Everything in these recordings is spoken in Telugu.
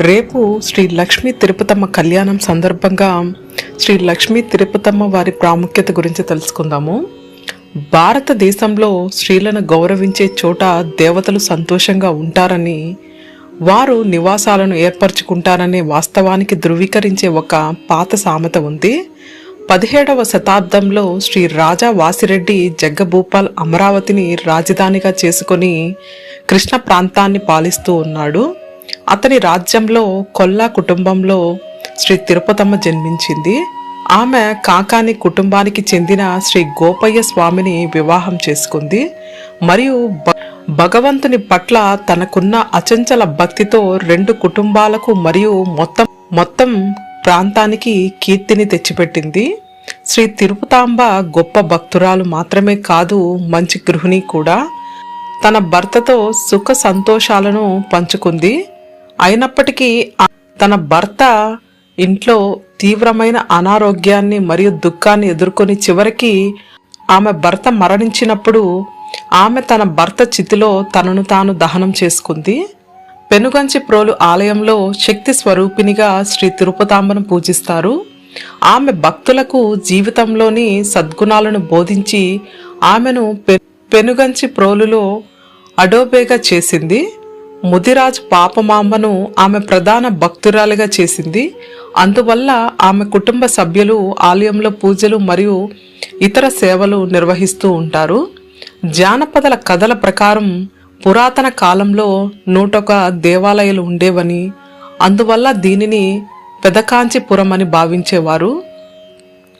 రేపు శ్రీ లక్ష్మీ తిరుపతమ్మ కళ్యాణం సందర్భంగా శ్రీ లక్ష్మీ తిరుపతమ్మ వారి ప్రాముఖ్యత గురించి తెలుసుకుందాము. భారతదేశంలో స్త్రీలను గౌరవించే చోట దేవతలు సంతోషంగా ఉంటారని వారు నివాసాలను ఏర్పరచుకుంటారనే వాస్తవానికి ధృవీకరించే ఒక పాత సామెత ఉంది. పదిహేడవ శతాబ్దంలో శ్రీ రాజా వాసిరెడ్డి జగ్గభూపాల్ అమరావతిని రాజధానిగా చేసుకొని కృష్ణ ప్రాంతాన్ని పాలిస్తూ ఉన్నాడు. అతని రాజ్యంలో కొల్లా కుటుంబంలో శ్రీ తిరుపతమ్మ జన్మించింది. ఆమె కాకాని కుటుంబానికి చెందిన శ్రీ గోపయ్య స్వామిని వివాహం చేసుకుంది. మరియు భగవంతుని పట్ల తనకున్న అచంచల భక్తితో రెండు కుటుంబాలకు మరియు మొత్తం మొత్తం ప్రాంతానికి కీర్తిని తెచ్చిపెట్టింది. శ్రీ తిరుపతాంబ గొప్ప భక్తురాలు మాత్రమే కాదు మంచి గృహిణి కూడా. తన భర్తతో సుఖ సంతోషాలను పంచుకుంది. అయినప్పటికీ తన భర్త ఇంట్లో తీవ్రమైన అనారోగ్యాన్ని మరియు దుఃఖాన్ని ఎదుర్కొని చివరికి ఆమె భర్త మరణించినప్పుడు ఆమె తన భర్త చితిలో తనను తాను దహనం చేసుకుంది. పెనుగంచి ప్రోలు ఆలయంలో శక్తి స్వరూపినిగా శ్రీ తిరుపతాంబను పూజిస్తారు. ఆమె భక్తులకు జీవితంలోని సద్గుణాలను బోధించి ఆమెను పె- పెనుగంచి ప్రోలులో అడోబేగా చేసింది. ముదిరాజ్ పాపమాంబను ఆమె ప్రధాన భక్తురాలిగా చేసింది. అందువల్ల ఆమె కుటుంబ సభ్యులు ఆలయంలో పూజలు మరియు ఇతర సేవలు నిర్వహిస్తూ ఉంటారు. జానపదల కథల ప్రకారం పురాతన కాలంలో నూటొక దేవాలయాలు ఉండేవని అందువల్ల దీనిని పెదకాంచిపురం అని భావించేవారు.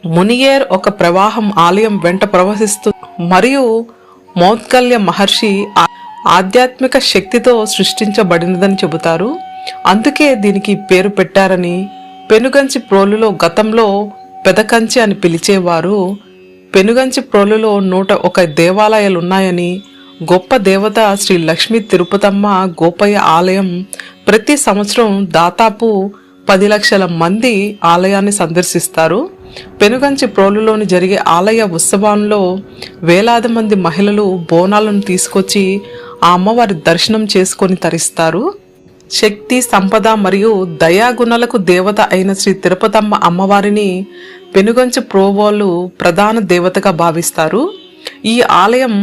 మునియేర్ ఒక ప్రవాహం ఆలయం వెంట ప్రవహిస్తూ మరియు మౌద్గల్య మహర్షి ఆధ్యాత్మిక శక్తితో సృష్టించబడినదని చెబుతారు. అందుకే దీనికి పేరు పెట్టారని పెనుగంచి ప్రోలులో గతంలో పెదకంచి అని పిలిచేవారు. పెనుగంచి ప్రోలులో నూట ఒక దేవాలయాలు ఉన్నాయని గొప్ప దేవత శ్రీ లక్ష్మీ తిరుపతమ్మ గోపయ్య ఆలయం ప్రతి సంవత్సరం దాదాపు పది లక్షల మంది ఆలయాన్ని సందర్శిస్తారు. పెనుగంచి ప్రోలులోని జరిగే ఆలయ ఉత్సవాల్లో వేలాది మంది మహిళలు బోనాలను తీసుకొచ్చి ఆ అమ్మవారి దర్శనం చేసుకొని తరిస్తారు. శక్తి సంపద మరియు దయాగుణాలకు దేవత అయిన శ్రీ తిరుపతమ్మ అమ్మవారిని పెనుగంచి ప్రోవోలు ప్రధాన దేవతగా భావిస్తారు. ఈ ఆలయం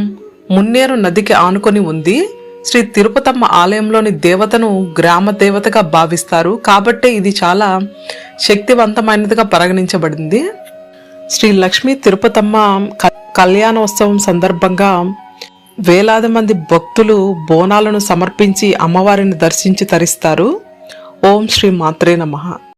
మున్నేరు నదికి ఆనుకొని ఉంది. శ్రీ తిరుపతమ్మ ఆలయంలోని దేవతను గ్రామ దేవతగా భావిస్తారు. కాబట్టి ఇది చాలా శక్తివంతమైనదిగా పరిగణించబడింది. శ్రీ లక్ష్మీ తిరుపతమ్మ కళ్యాణోత్సవం సందర్భంగా వేలాది మంది భక్తులు బోనాలను సమర్పించి అమ్మవారిని దర్శించి తరిస్తారు. ఓం శ్రీ మాత్రే నమః.